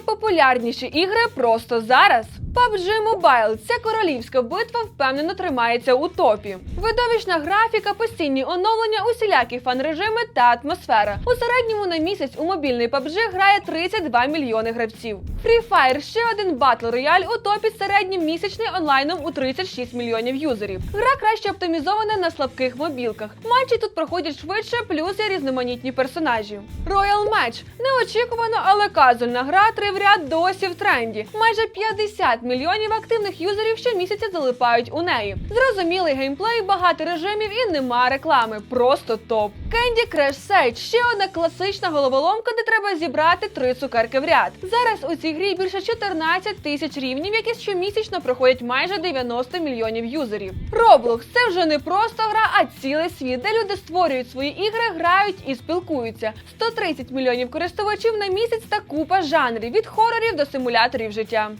Найпопулярніші ігри просто зараз. PUBG Mobile – ця королівська битва впевнено тримається у топі. Видовищна графіка, постійні оновлення, усілякі фан-режими та атмосфера. У середньому на місяць у мобільний PUBG грає 32 мільйони гравців. Free Fire – ще один батл рояль у топі середнім місячний онлайном у 36 мільйонів юзерів. Гра краще оптимізована на слабких мобілках. Матчі тут проходять швидше, плюс є різноманітні персонажі. Royal Match – неочікувано, але казульна гра три в ряд досі в тренді. Майже 50 мільйонів активних юзерів щомісяця залипають у неї. Зрозумілий геймплей, багато режимів і нема реклами. Просто топ. Candy Crush Sage – ще одна класична головоломка, де треба зібрати три цукерки в ряд. Зараз у цій грі більше 14 тисяч рівнів, які щомісячно проходять майже 90 мільйонів юзерів. Roblox – це вже не просто гра, а цілий світ, де люди створюють свої ігри, грають і спілкуються. 130 мільйонів користувачів на місяць та купа жанрів від хорорів до симуляторів життя.